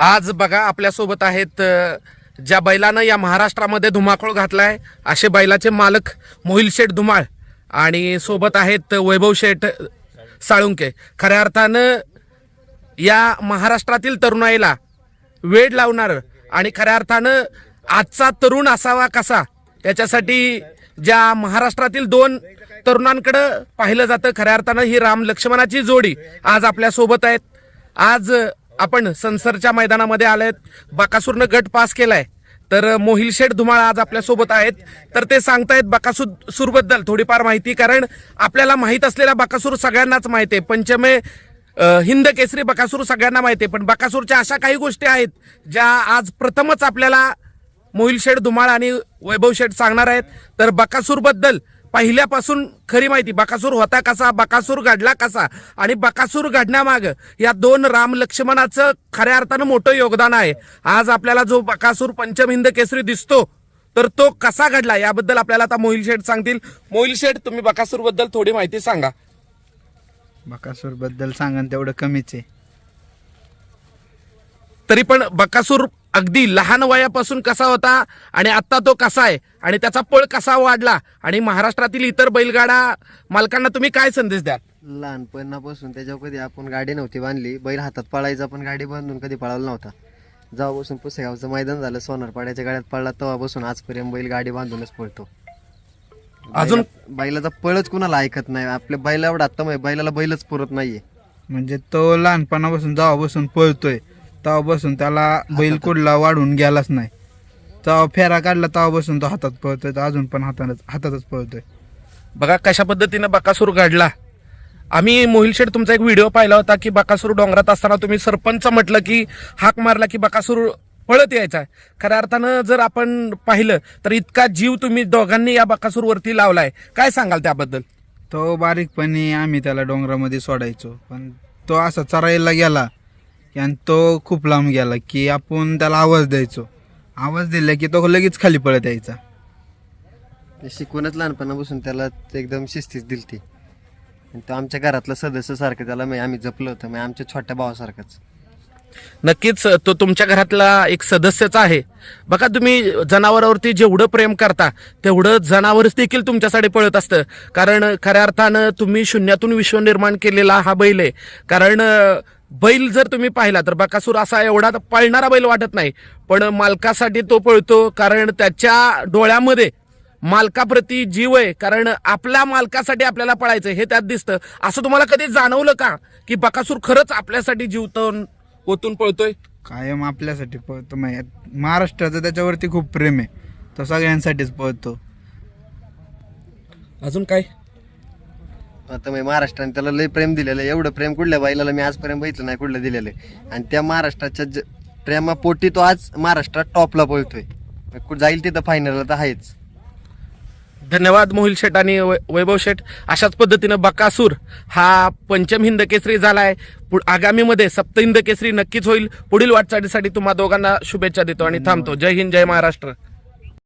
आज बघा आपल्यासोबत आहेत ज्या बैलानं या महाराष्ट्रामध्ये धुमाकूळ घातलाय असे बैलाचे मालक मोहिल शेठ धुमाळ आणि सोबत आहेत वैभव शेठ साळुंके. खऱ्या अर्थानं या महाराष्ट्रातील तरुणाईला वेड लावणार आणि खऱ्या अर्थानं आजचा तरुण असावा कसा त्याच्यासाठी ज्या महाराष्ट्रातील दोन तरुणांकडं पाहिलं जातं खऱ्या अर्थानं ही राम लक्ष्मणाची जोडी आज आपल्यासोबत आहेत. आज आपण संसरच्या मैदानामध्ये आलेत. बाकासूरनं गट पास केलाय. तर मोहिल शेठ धुमाळ आज आपल्यासोबत आहेत. तर ते सांगतायत बाकासूरबद्दल थोडीफार माहिती कारण आपल्याला माहीत असलेला बकासूर सगळ्यांनाच माहिती आहे. पंचमे हिंद केसरी बकासूर सगळ्यांना माहिती आहे. पण बकासूरच्या अशा काही गोष्टी आहेत ज्या आज प्रथमच आपल्याला मोहिल शेठ धुमाळ आणि वैभव शेठ सांगणार आहेत. तर बकासूरबद्दल पहिल्यापासून खरी माहिती बकासूर होता कसा बकासूर घडला कसा आणि बकासूर घडण्यामाग या दोन राम लक्ष्मणाचं खऱ्या अर्थानं मोठं योगदान आहे. आज आपल्याला जो बकासूर पंचम हिंद केसरी दिसतो तर तो कसा घडला याबद्दल आपल्याला आता मोहिल शेठ सांगतील. मोहिल शेठ तुम्ही बकासूरबद्दल थोडी माहिती सांगा. बकासूरबद्दल सांगा तेवढं कमीच आहे. तरी पण बकासूर अगदी लहान वयापासून कसा होता आणि आता तो कसा आहे? आणि त्याचा पळ कसा वाढला? आणि महाराष्ट्रातील इतर बैलगाडा मालकांना तुम्ही काय संदेश द्याल? लहानपणापासून त्याच्यावर कधी आपण गाडी नव्हती बांधली. बैल हातात पळायचा पण गाडी बांधून कधी पळाला नव्हता. जेव्हापासून पुसेगावचं मैदान झालं सोनारपाड्याच्या गाड्यात पळला तेव्हापासून आजपर्यंत बैल गाडी बांधूनच पळतो. अजून? बैला- बैलाचा पळच कुणाला ऐकत नाही. आपल्या बैला एवढा आता माहिती, बैलाला बैलच पुरत नाहीये. म्हणजे तो लहानपणापासून जेव्हापासून पळतोय तेव्हापासून त्याला बैल कुठला वाढून गेलाच नाही. तेव्हा फेरा काढला तेव्हापासून तो हातात पळतोय. तर अजून पण हातानच हातातच पळतोय. बघा कशा पद्धतीनं बकासूर घडला. आम्ही मोहिल शेठ तुमचा एक व्हिडिओ पाहिला होता की बकासूर डोंगरात असताना तुम्ही सरपंच म्हटलं की हाक मारला की बकासूर पळत यायचा. खऱ्या अर्थानं जर आपण पाहिलं तर इतका जीव तुम्ही दोघांनी या बकासूर वरती लावलाय. काय सांगाल त्याबद्दल? तो बारीकपणी आम्ही त्याला डोंगरामध्ये सोडायचो. पण तो असा चरायला गेला. की आणि तो खूप लांब गेला की आपण त्याला आवाज द्यायचो. आवाज दिला की तो लगेच खाली पळत यायचा. ते शिकवूनच लहानपणापासून त्याला एकदम शिस्तीच दिलती. आणि तो आमच्या घरातला सदस्य सारखं त्याला म्हणजे आम्ही जपलं होतं म्हणजे आमच्या छोट्या भावासारखंच. नक्कीच तो तुमच्या घरातला एक सदस्यच आहे. बघा तुम्ही जनावरावरती जेवढं प्रेम करता तेवढं जनावरच देखील तुमच्यासाठी पळत असतं. कारण खऱ्या अर्थानं तुम्ही शून्यातून विश्व निर्माण केलेला हा बैल आहे. कारण बैल जर तुम्ही पाहिला तर बकासूर असा एवढा पळणारा बैल वाटत नाही. पण मालकासाठी तो पळतो कारण त्याच्या डोळ्यामध्ये मालकाप्रती जीव आहे कारण आपल्या मालकासाठी आपल्याला पळायचं हे त्यात दिसतं. असं तुम्हाला कधी जाणवलं का की बकासूर खरंच आपल्यासाठी जीवतून ओतून पळतोय? कायम आपल्यासाठी पळतो माहिती महाराष्ट्राचं त्याच्यावरती खूप प्रेम आहे तो सगळ्यांसाठीच पळतो. अजून काय? आता मी महाराष्ट्राने त्याला लय प्रेम दिलेलं आहे. एवढं प्रेम कुठल्या बाईला मी आजपर्यंत बघितलं नाही कुठलं दिलेलं आहे. आणि त्या महाराष्ट्राच्या ज- प्रेमापोटी तो आज महाराष्ट्रात टॉपला बोलतोय कुठं जाईल तिथं फायनलला तर आहेच. धन्यवाद मोहिल शेठ आणि वै- वैभव शेठ अशाच पद्धतीनं बकासूर हा पंचम हिंद केसरी झालाय. पु- आगामीमध्ये सप्त हिंद केसरी नक्कीच होईल. पुढील वाटचालीसाठी तुम्हा दोघांना शुभेच्छा देतो आणि थांबतो. जय हिंद जय महाराष्ट्र.